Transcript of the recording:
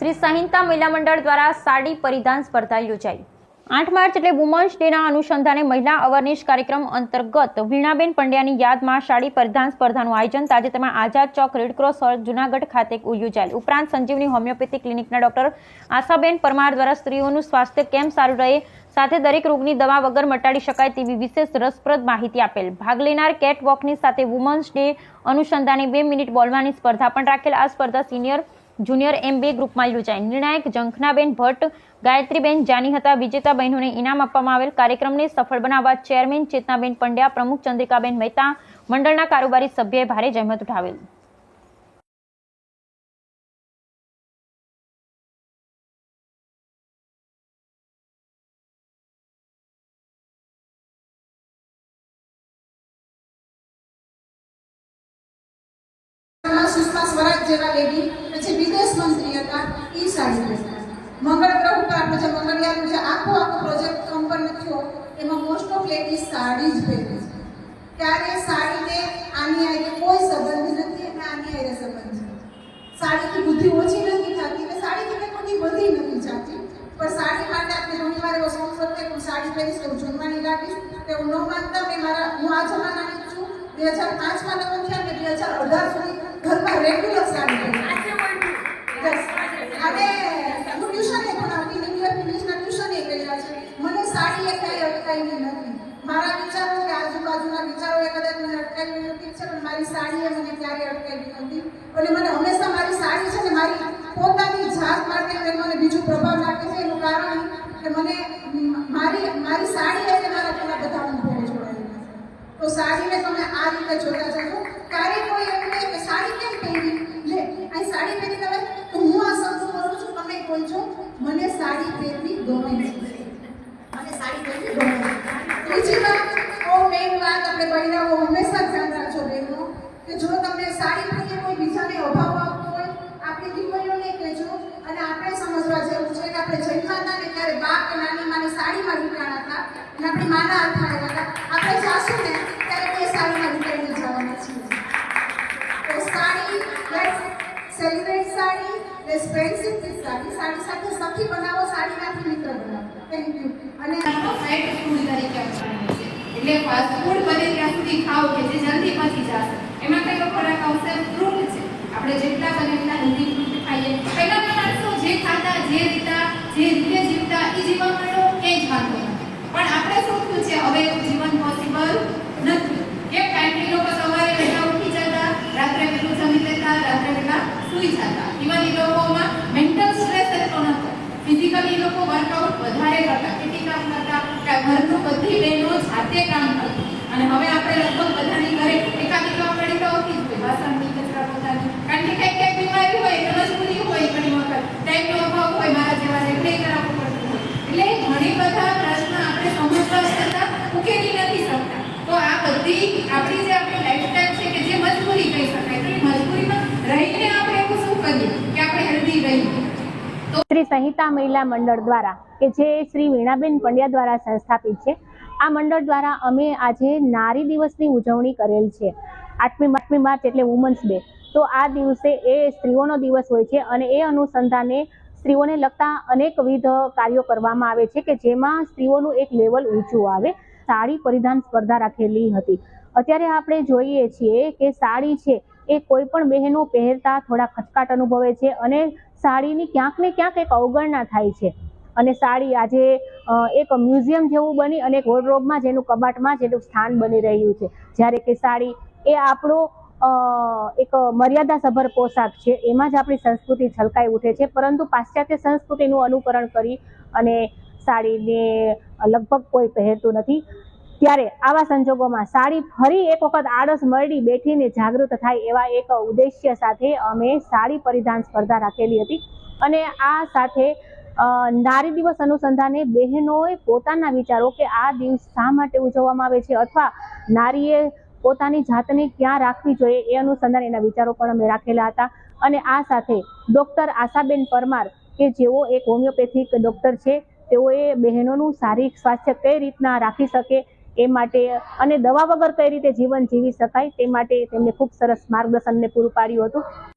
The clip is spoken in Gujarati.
શ્રી સંહિતા મહિલા મંડળ દ્વારા સાડી પરિધાન સ્પર્ધા યોજાઈ. આઠ માર્ચ એટલે વુમન્સ ડેના અનુસંધાને મહિલા અવેરનેસ કાર્યક્રમ અંતર્ગત વીણાબેન પંડ્યાની યાદમાં સાડી પરિધાન સ્પર્ધાનું આયોજન તાજેતરમાં Azad Chowk Red Cross hall, Junagadh ખાતે યોજાયેલ. ઉપરાંત સંજીવની હોમિયોપેથી ક્લિનિકના ડોક્ટર આશાબેન પરમાર દ્વારા સ્ત્રીઓનું સ્વાસ્થ્ય કેમ સારું રહે, સાથે દરેક રોગની દવા વગર મટાડી શકાય તેવી વિશેષ રસપ્રદ માહિતી આપેલ. ભાગ લેનાર કેટ વોકની સાથે વુમન્સ ડે અનુસંધાને બે મિનિટ બોલવાની સ્પર્ધા પણ રાખેલ. આ સ્પર્ધા સિનિયર જુનિયર એમ બે ગ્રુપમાં યોજાઈ નિર્ણાયક જંખનાબેન ભટ્ટ, ગાયત્રીબેન જાની હતા વિજેતા બહેનોને ઇનામ આપવામાં આવેલ કાર્યક્રમને સફળ બનાવવા ચેરમેન ચેતનાબેન પંડ્યા, પ્રમુખ ચંદ્રિકાબેન મહેતા, મંડળના કારોબારી સભ્યએ ભારે જહેમત ઉઠાવેલ. જેવા લેડી પછી વિદેશ મંત્રી હતા એ સાડી પહેરતા મંગળ ગ્રહ ઉપર આપણે જે મંગળયાનું જે આખો આખો પ્રોજેક્ટ સંપન્ન થયો એમાં મોસ્ટ ઓફ લેડી સાડી જ પહેરે છે. ત્યારે સાડીને આની આઈને કોઈ સંબંધ નથી અને આની આઈને સંબંધ છે. સાડીથી બુદ્ધિ ઓછી નથી થતી અને સાડીથી કંઈ બુદ્ધિ વધી નથી જાતી. પણ સાડી માટે આપણે ઘણી વાર એવો હું સાડી પહેરીશ હું જમવાની લાગીશ. તે હું ન માનતા, મેં મારા, હું આ જમાનાની છું. બે હજાર પાંચમાં લગ્ન થયા ને બે હજાર અઢાર સુધી ઘરમાં રેગ્યુલર સાડી. અને હું એ ભણાવતી ઇંગ્લિશના ટ્યુશન એ કર્યા છે. મને સાડી એ કાંઈ અટકાવી નથી. મારા વિચારો કે આજુબાજુના વિચારો એ કદાચ મને અટકાવી નથી છે પણ મારી સાડી એ મને ક્યારેય અટકાવી નથી. અને મને હંમેશા મારી સાડી છે ને મારી પોતાની જાત માટે મને બીજું પ્રભાવ નાખે છે. એનું કારણ કે મને મારી મારી સાડી એટલે મારા પેલા બધા અનુભવો જોડાયેલા તો સાડીને તમે આ રીતે જોતા જશો. ક્યારે કોઈ એમ કહે કે સાડી કેમ પહેરી? લે, આ સાડી પહેરી તમે તો હું આ શબ્દ બોલું છું, તમે બોલજો મને સાડી પહેરવી ગમે છે. મને સાડી પહેરવી ગમે છે. બીજી વાત ઓ મેઇન વાત આપણે બહેરાઓ હંમેશા ધ્યાન રાખજો બહેનો, કે જો તમને સાડી પહેરીએ કોઈ બીજાને અભાવ આવતો હોય, આપણી દીકરીઓને કહેજો. અને આપણે સમજવા જેવું છે કે આપણે જન્મા હતા ને ત્યારે બાપ કે નાની માની સાડીમાં ઢૂંઢાણા હતા. અને આપણી માના હાથમાં આવ્યા હતા. Sari let's friendship sari. Sari સાથે સખી બનાવો, સાડીમાંથી મિત્ર બનાવો થેન્ક યુ અને ફેટ ફૂડ તરીકે આપવાનું છે. એટલે ફાસ્ટ ફૂડ બને ત્યાં સુધી ખાઓ કે જે જલ્દી પચી જશે. એમાં કયો ખોરાક આવશે? ફ્રૂટ છે. આપણે જેટલા બને એટલા હેલ્ધી ફ્રૂટ ખાઈએ. પહેલાના માણસો જે ખાતા, જે રીતા, જે રીતે જીવતા એ જીવન મળ્યો એ જ વાંધો પણ આપણે શું થયું છે? હવે જીવન પોસિબલ નથી કેમ કારણ કે એ લોકો સવારે વહેલા ઉઠી જતા રાત્રે વહેલું જમી લેતા રાત્રે વહેલા સૂઈ જતા. ઇવન એ લોકોમાં મેન્ટલ સ્ટ્રેસ એટલો નહોતો. ફિઝિકલી એ લોકો વર્કઆઉટ વધારે કરતા ખેતી કામ કરતા ઘરનું બધી બહેનો જાતે કામ કરતી. અને હવે આપણે લગભગ બધાની ઘરે એકાદી કામ પડી તો હોતી જ હોય વાસણની કચરા પોતાની કારણ કે કંઈક કંઈક બીમારી હોય કે મજબૂરી હોય ઘણી વખત ટાઈમનો અભાવ હોય મારા જેવા રેગડે કરાવવું પડતું હોય એટલે ઘણી બધા પ્રશ્ન આપણે સમજવા છતાં ઉકેલી નથી શકતા તો આ બધી આપણી જે આપણી લાઈફસ્ટાઈલ છે કે જે મજબૂરી કહી શકાય તો એ મજબૂરીમાં રહીને આપણે એવું શું કરીએ કે આપણે હેલ્ધી રહીએ શ્રી સંહિતા મહિલા મંડળ દ્વારા, કે જે શ્રી વીણાબેન પંડ્યા દ્વારા સંસ્થાપિત છે, આ મંડળ દ્વારા અમે આજે નારી દિવસની ઉજવણી કરેલ છે. આઠમી આઠમી માર્ચ એટલે વુમન્સ ડે. તો આ દિવસે એ સ્ત્રીઓનો દિવસ હોય છે અને એ અનુસંધાને સ્ત્રીઓને લગતા અનેકવિધ કાર્યો કરવામાં આવે છે કે જેમાં સ્ત્રીઓનું એક લેવલ ઊંચું આવે. સાડી પરિધાન સ્પર્ધા રાખેલી હતી. અત્યારે આપણે જોઈએ છીએ કે સાડી છે એ કોઈ પણ બહેનો પહેરતા થોડા ખચકાટ અનુભવે છે અને સાડીની ક્યાંક ને ક્યાંક એક અવગણના થાય છે. અને સાડી આજે એક મ્યુઝિયમ જેવું બની અને એક વોર્ડરોબમાં જેનું કબાટમાં જેનું સ્થાન બની રહ્યું છે. જ્યારે કે સાડી એ આપણો એક મર્યાદાસભર પોશાક છે. એમાં જ આપણી સંસ્કૃતિ છલકાઈ ઉઠે છે. પરંતુ પાશ્ચાત્ય સંસ્કૃતિનું અનુકરણ કરી અને સાડીને લગભગ કોઈ પહેરતું નથી. ત્યારે આવા સંજોગોમાં સાડી ફરી એક વખત આળસ મરડી બેઠીને જાગૃત થાય એવા એક ઉદ્દેશ્ય સાથે અમે સાડી પરિધાન સ્પર્ધા રાખેલી હતી. અને આ સાથે નારી દિવસ અનુસંધાને બહેનોએ પોતાના વિચારો કે આ દિવસ શા માટે ઉજવવામાં આવે છે અથવા નારીએ પોતાની જાતને ક્યાં રાખવી જોઈએ એ અનુસંધાન એના વિચારો પણ અમે રાખેલા હતા. અને આ સાથે ડૉક્ટર આશાબેન પરમાર, કે જેઓ એક હોમિયોપેથિક ડૉક્ટર છે, તેઓએ બહેનોનું શારીરિક સ્વાસ્થ્ય કઈ રીતના રાખી શકે એ માટે અને દવા વગર કઈ રીતે જીવન જીવી શકાય તે માટે તેમને ખૂબ સરસ માર્ગદર્શનને પૂરું પાડ્યું હતું.